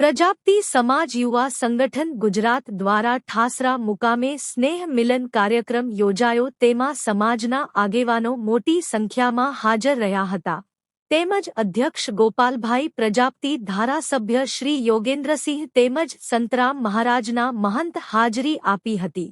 પ્રજાપતિ સમાજ યુવા સંગઠન ગુજરાત દ્વારા ઠાસરા મુકામે સ્નેહ મિલન કાર્યક્રમ યોજાયો. તેમાં સમાજના આગેવાનો મોટી સંખ્યામાં હાજર રહ્યા હતા. તેમજ અધ્યક્ષ ગોપાલભાઈ પ્રજાપતિ, ધારાસભ્ય શ્રી યોગેન્દ્રસિંહ તેમજ સંતરામ મહારાજના મહંત હાજરી આપી હતી.